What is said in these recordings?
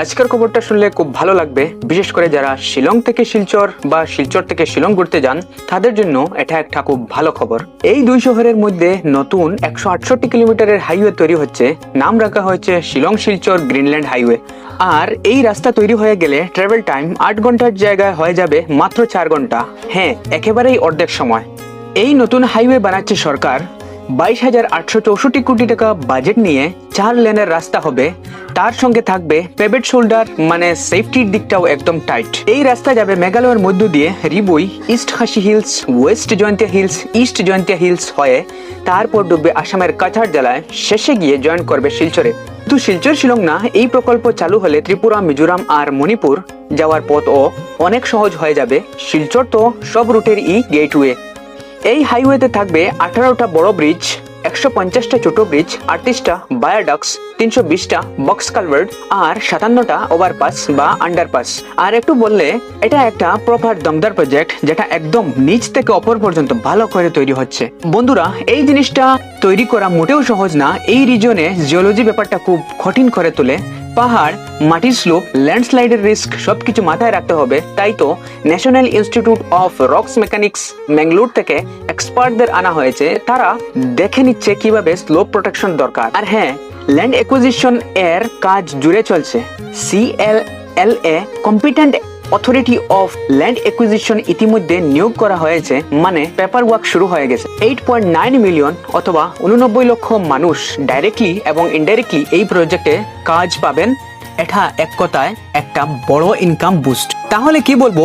আজকের খবরটা শুনলে খুব ভালো লাগবে। বিশেষ করে যারা শিলং থেকে শিলচর বা শিলচর থেকে শিলং ঘুরতে যান, তাদের জন্য এটা একটা খুব ভালো খবর। এই দুই শহরের মধ্যে নতুন একশো আটষট্টি কিলোমিটারের হাইওয়ে তৈরি হচ্ছে। নাম রাখা হয়েছে শিলং শিলচর গ্রিনল্যান্ড হাইওয়ে আর এই রাস্তা তৈরি হয়ে গেলে ট্রাভেল টাইম আট ঘণ্টার জায়গায় হয়ে যাবে মাত্র চার ঘণ্টা। হ্যাঁ একেবারেই অর্ধেক সময়। এই নতুন হাইওয়ে বানাচ্ছে সরকার বাইশ হাজার আটশো চৌষট্টি কোটি টাকা বাজেট নিয়ে চার লেনের রাস্তা হবে। তার সঙ্গে থাকবে পেবেট শোল্ডার মানে সেফটির দিকটাও একদম টাইট এই রাস্তা যাবে মেঘালয়ের মধ্য দিয়ে Ribhoi East Khasi hills West Jaintia hills East Jaintia hills হয়ে তারপর ডুববে আসামের কাছাড় জেলায়। শেষে গিয়ে জয়েন করবে শিলচরে। তো শিলচর শিলং না, এই প্রকল্প চালু হলে ত্রিপুরা, মিজোরাম আর মণিপুর যাওয়ার পথও অনেক সহজ হয়ে যাবে। শিলচর তো সব রুটের ই গেটওয়ে এই হাইওয়েতে থাকবে আঠারোটা বড় ব্রিজ একশো পঞ্চাশটা ছোট ব্রিজ আটত্রিশটা বায়োডক্স তিনশো বিশটা বক্স কালভার্ট আর সাতান্নটা ওভারপাস বা আন্ডারপাস আর একটু বললে, এটা একটা প্রপার দমদার প্রজেক্ট যেটা একদম নিচ থেকে অপর পর্যন্ত ভালো করে তৈরি হচ্ছে। বন্ধুরা, এই জিনিসটা তৈরি করা মোটেও সহজ না, এই রিজনে জিওলজি ব্যাপারটা খুব কঠিন করে তোলে। পাহাড়, মাটির স্লোপ ল্যান্ডস্লাইডের রিস্ক সবকিছু মাথায় রাখতে হবে। তাই তো national institute of rocks mechanics Mangalore থেকে এক্সপার্টদের আনা হয়েছে। তারা দেখে নিচ্ছে কীভাবে স্লোপ প্রোটেকশন দরকার। আর হ্যাঁ ল্যান্ড অ্যাকুইজিশন এর কাজ জুড়ে চলছে। CL L A competent authority of land acquisition ইতিমধ্যে নিয়োগ করা হয়েছে মানে পেপার ওয়ার্ক শুরু হয়ে গেছে। এইট পয়েন্ট নাইন মিলিয়ন অথবা উননব্বই লক্ষ মানুষ ডাইরেক্টলি এবং ইনডাইরেক্টলি এই প্রজেক্টে কাজ পাবেন। এটা এক কথায় একটা বড় ইনকাম বুস্ট তাহলে কি বলব?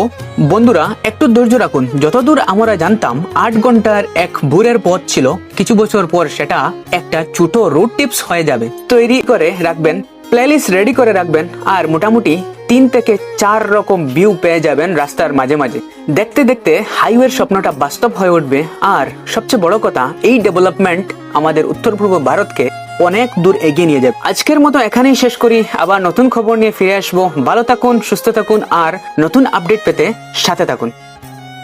বন্ধুরা, একটু ধৈর্য রাখুন। যতদূর আমরা জানতাম, আট ঘণ্টার এক ভোরের পথ ছিল। কিছু বছর পর সেটা একটা ছোট রোড টিপস হয়ে যাবে। তৈরি করে রাখবেন প্লেলিস্ট রেডি করে রাখবেন আর মোটামুটি তিন থেকে চার রকম ভিউ পেয়ে যাবেন রাস্তার মাঝে মাঝে। দেখতে দেখতে হাইওয়ের স্বপ্নটা বাস্তব হয়ে উঠবে। আর সবচেয়ে বড় কথা, এই ডেভেলপমেন্ট আমাদের উত্তর পূর্ব ভারতকে অনেক দূর এগিয়ে নিয়ে যাবে। আজকের মতো এখানেই শেষ করি। আবার নতুন খবর নিয়ে ফিরে আসব। ভালো থাকুন, সুস্থ থাকুন, আর নতুন আপডেট পেতে সাথে থাকুন।